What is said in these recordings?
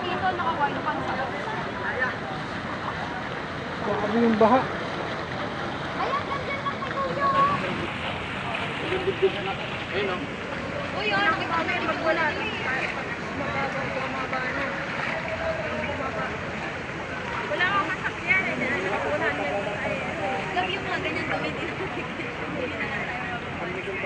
dito, nakawalo ka sa Grabe ano yung baha. Ayan, nandiyan lang kay Kuyo. Ayun o. Uy, oh, o, nakikita yung pagwala. Mababa, mababa na. Wala akong masakyan eh. Nakawala na yung ay. Gabi yung mga ganyan, dumi din. Ang likong.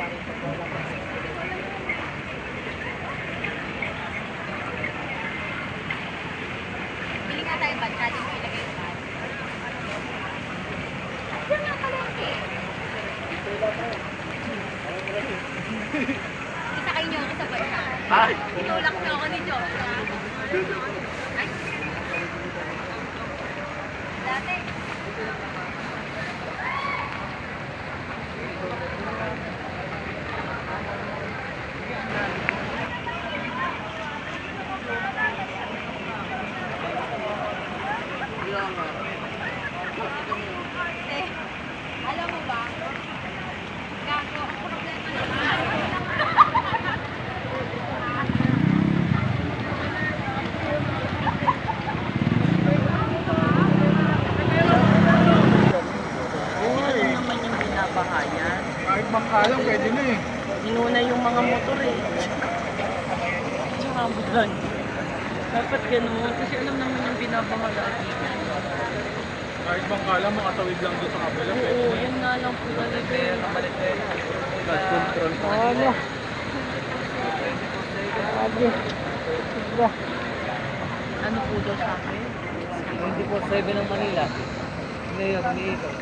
Tinulak niyo ako ni Joshua. Ay. Dati. Eh, alam mo ba? Gago, ang problema naman. Oo eh. naman yung binabahayan. Kahit bangkalang pwede na eh. Inuna yung mga motor eh. Tsaka bulan. Dapat ganun. Kasi alam naman yung binabaha lagi. Kahit bangkalang makatawid lang doon sa kabila. Oo, yun nga lang po talaga. Flood control. Ano? Grabe. Ano po daw sa akin? 24-7 ng Manila. Ngayon, umiikot.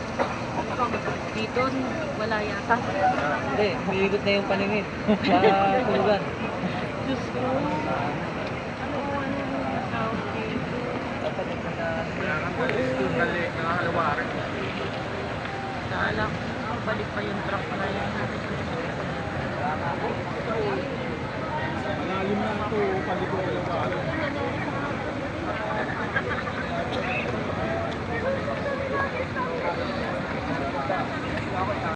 Dito, wala yata. Hindi, umiikot na yung paningin sa tulugan. Diyos ko. Ano, ano yung tawag dito? Dapat ito na nakakalawarin. Kala ko, balik pa yung truck na yan. Malalim na ito, ko ba?